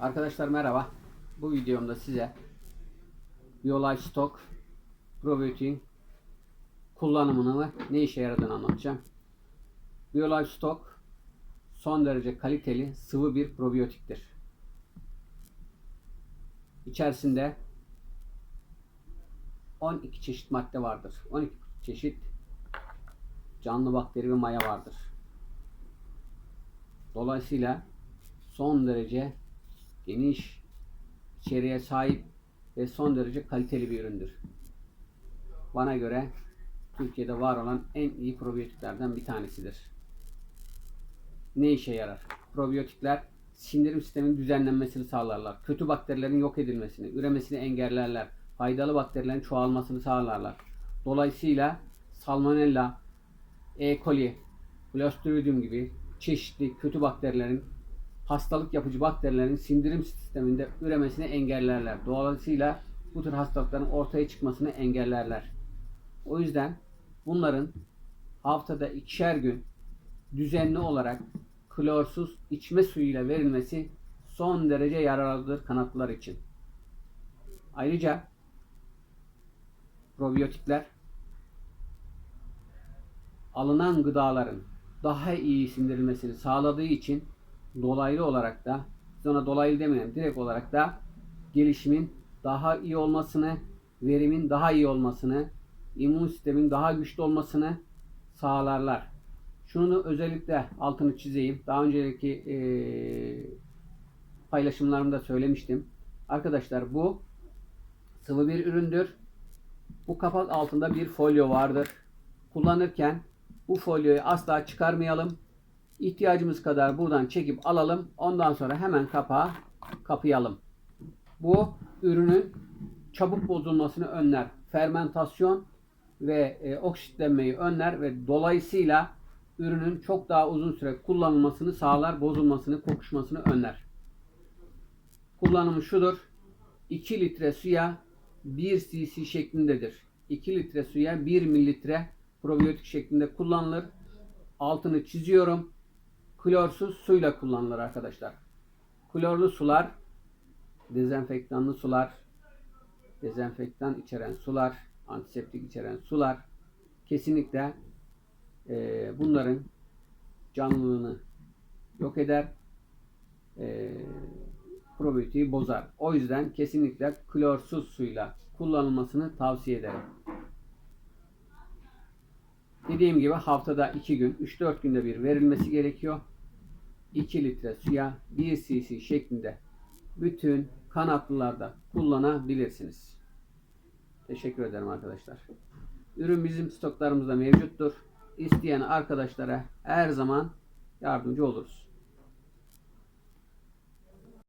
Arkadaşlar merhaba. Bu videomda size Biolife Stock Probiyotiğin kullanımını ve ne işe yaradığını anlatacağım. Biolife Stock son derece kaliteli sıvı bir probiyotiktir. İçerisinde 12 çeşit madde vardır. 12 çeşit canlı bakteri ve maya vardır. Dolayısıyla son derece geniş içeriğe sahip ve son derece kaliteli bir üründür. Bana göre Türkiye'de var olan en iyi probiyotiklerden bir tanesidir. Ne işe yarar? Probiyotikler sindirim sisteminin düzenlenmesini sağlarlar. Kötü bakterilerin yok edilmesini, üremesini engellerler. Faydalı bakterilerin çoğalmasını sağlarlar. Dolayısıyla Salmonella, E. coli, Clostridium gibi çeşitli kötü bakterilerin hastalık yapıcı bakterilerin sindirim sisteminde üremesini engellerler. Dolayısıyla bu tür hastalıkların ortaya çıkmasını engellerler. O yüzden bunların haftada ikişer gün düzenli olarak klorsuz içme suyuyla verilmesi son derece yararlıdır kanatlılar için. Ayrıca probiyotikler alınan gıdaların daha iyi sindirilmesini sağladığı için dolaylı olarak da sonra dolaylı demeyelim direkt olarak da gelişimin daha iyi olmasını, verimin daha iyi olmasını, immün sistemin daha güçlü olmasını sağlarlar. Şunu özellikle altını çizeyim. Daha önceki e, paylaşımlarımda söylemiştim. Arkadaşlar bu sıvı bir üründür. Bu kapak altında bir folyo vardır. Kullanırken bu folyoyu asla çıkarmayalım. İhtiyacımız kadar buradan çekip alalım. Ondan sonra hemen kapağı kapayalım. Bu ürünün çabuk bozulmasını önler. Fermentasyon ve e, oksitlenmeyi önler ve dolayısıyla ürünün çok daha uzun süre kullanılmasını sağlar, bozulmasını, kokuşmasını önler. Kullanımı şudur. 2 litre suya 1 cc şeklindedir. 2 litre suya 1 mililitre probiyotik şeklinde kullanılır. Altını çiziyorum. Klorsuz suyla kullanılır arkadaşlar. Klorlu sular, dezenfektanlı sular, dezenfektan içeren sular, antiseptik içeren sular kesinlikle e, bunların canlılığını yok eder. E, probiyotiği bozar. O yüzden kesinlikle klorsuz suyla kullanılmasını tavsiye ederim. Dediğim gibi haftada 2 gün, 3-4 günde bir verilmesi gerekiyor. 2 litre suya 1 cc şeklinde bütün kanatlılarda kullanabilirsiniz. Teşekkür ederim arkadaşlar. Ürün bizim stoklarımızda mevcuttur. İsteyen arkadaşlara her zaman yardımcı oluruz.